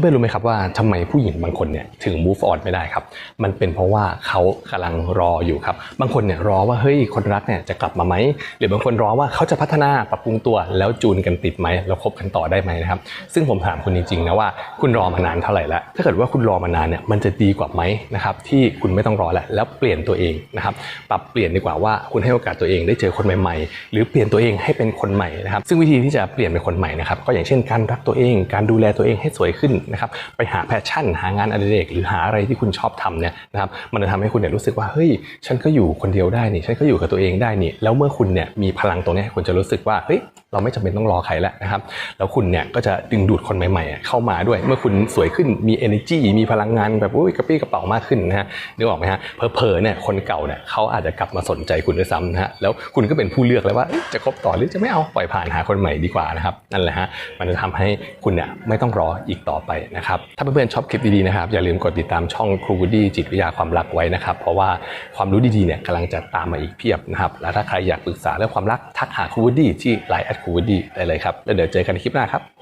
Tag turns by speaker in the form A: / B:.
A: เพื่อนๆรู้ไหมครับว่าทำไมผู้หญิงบางคนเนี่ยถึง move on ไม่ได้ครับ มันเป็นเพราะว่าเขากำลังรออยู่ครับ บางคนเนี่ยรอว่าเฮ้ยคนรักเนี่ยจะกลับมาไหมหรือบางคนรอว่าเขาจะพัฒนาปรับปรุงตัวแล้วจูนกันติดไหมแล้วคบกันต่อได้ไหมนะครับ ซึ่งผมถามคุณจริงๆนะว่าคุณรอมานานเท่าไหร่แล้ว ถ้าเกิดว่าคุณรอมานานเนี่ยมันจะดีกว่าไหมนะครับที่คุณไม่ต้องรอแล้วแล้วเปลี่ยนตัวเองนะครับปรับเปลี่ยนดีกว่าว่าคุณให้โอกาสตัวเองได้เจอคนใหม่ๆ หรือเปลี่ยนตัวเองให้เป็นคนใหม่นะครับซึ่งวิธีที่จะเปลี่ยนเป็นคนใหม่นะครับก็อย่างเช่นการรักตัวเอง การดูแลตัวเองให้สวยขึ้นนะครับไปหาแพชชั่น หางานอดิเรกหรือหาอะไรที่คุณชอบทำเนี่ยนะครับมันจะทำให้คุณเนี่ยรู้สึกว่าเฮ้ยฉันก็อยู่คนเดียวได้นี่ฉันก็อยู่กับตัวเองได้นี่แล้วเมื่อคุณเนี่ยมีพลังตรงนี้คุณจะรู้สึกว่าเฮ้ยเราไม่จำเป็นต้องรอใครแล้วนะครับแล้วคุณเนี่ยก็จะดึงดูดคนใหม่ๆ เข้ามาด้วย เมื่อคุณสวยขึ้นมี energy มีพลังงานแบบอุ้ยกระปี้กระเป๋ามากขึ้นนะฮะนึกออกไหมฮะเพอๆเนี่ยคนเก่าเนี่ยเขาอาจจะกลับมาสนใจคุณด้วยซ้ำนะฮะแล้วคุณก็เป็นผู้เลือกแล้วว่าจะคบต่อหรือจะไม่เอาปล่อยผ่านหาคนใหม่ดีกว่านะครับนั่นแหละฮะมันจะทำให้คุณเนี่ยไม่ต้องรออีกต่อไปนะครับ ถ้าเพื่อนๆชอบคลิปดีๆนะครับ อย่าลืมกดติดตามช่องครูวูดี้จิตวิทยาความรักไว้นะครับ เพราะว่าความรู้ดีๆเนี่ยกำลังจะตามมาอีกเพียบนะครับ แล้วถ้าใครอยากปรึกษาเรื่องความรักทักหาครูวูดี้ที่ไลน์แอดครูวูดี้ได้เลยครับ แล้วเดี๋ยวเจอกันในคลิปหน้าครับ